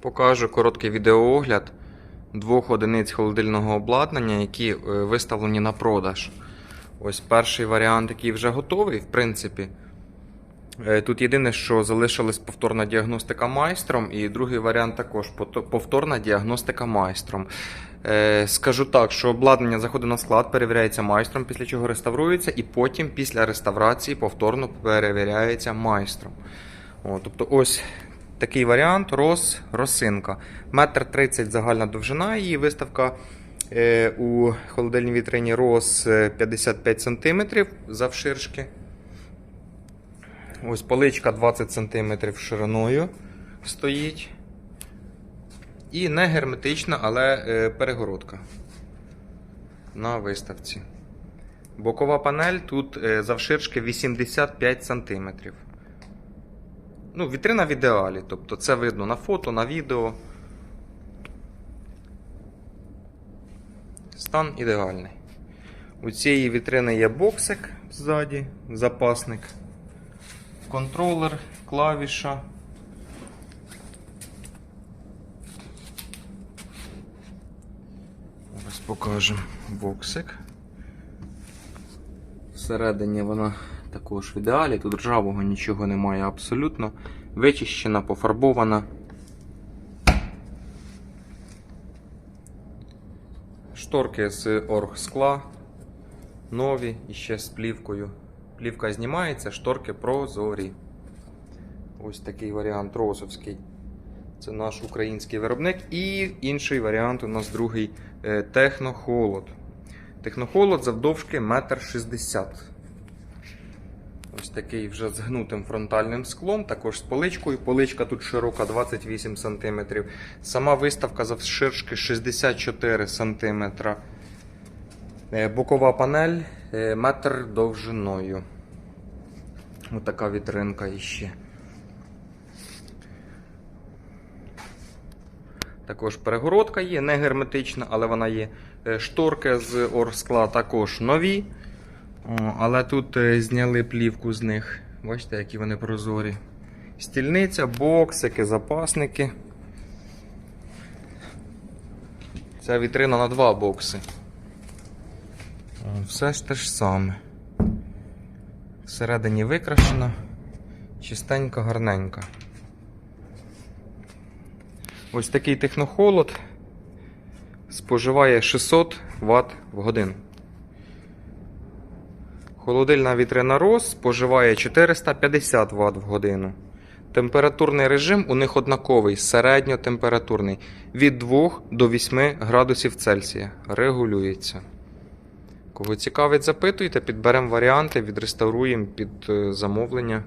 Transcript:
Покажу короткий відеоогляд двох одиниць холодильного обладнання, які е, виставлені на продаж. Ось перший варіант, який вже готовий, в принципі. Е, Тут єдине, що залишилась повторна діагностика майстром, і другий варіант також повторна діагностика майстром. Е, Скажу так, що обладнання заходить на склад, перевіряється майстром, після чого реставрується, і потім після реставрації повторно перевіряється майстром. О, тобто ось такий варіант роз, росинка. Метр 30 загальна довжина її виставка е, у холодильній вітрині роз е, 55 см завширшки. Ось поличка 20 см шириною стоїть. І не герметична, але е, перегородка на виставці. Бокова панель тут завширшки 85 см. Ну, вітрина в ідеалі, тобто це видно на фото, на відео. Стан ідеальний. У цієї вітрини є боксик ззаді, запасник, контролер, клавіша. Ось покажемо боксик. Всередині вона також в ідеалі. Тут ржавого нічого немає абсолютно. Вичищена, пофарбована. Шторки з оргскла. Нові і ще з плівкою. Плівка знімається, шторки прозорі. Ось такий варіант розовський. Це наш український виробник. І інший варіант у нас другий е, технохолод. Технохолод завдовжки 1,60 м. Такий вже з гнутим фронтальним склом, також з поличкою. Поличка тут широка 28 см. Сама виставка завширшки 64 см. Бокова панель е, метр довжиною. Ось така вітринка іще. Також перегородка є, не герметична, але вона є. Е, Шторки з оргскла також нові. О, але тут е, зняли плівку з них. Бачите, які вони прозорі. Стільниця, боксики, запасники. Ця вітрина на два бокси. Все ж те ж саме. Всередині викрашена, чистенька, гарненька. Ось такий технохолод споживає 600 Вт в годину. Холодильна вітрина роз споживає 450 Вт в годину. Температурний режим у них однаковий, середньотемпературний. Від 2 до 8 градусів Цельсія. Регулюється. Кого цікавить, запитуйте, підберемо варіанти, відреставруємо під е, замовлення.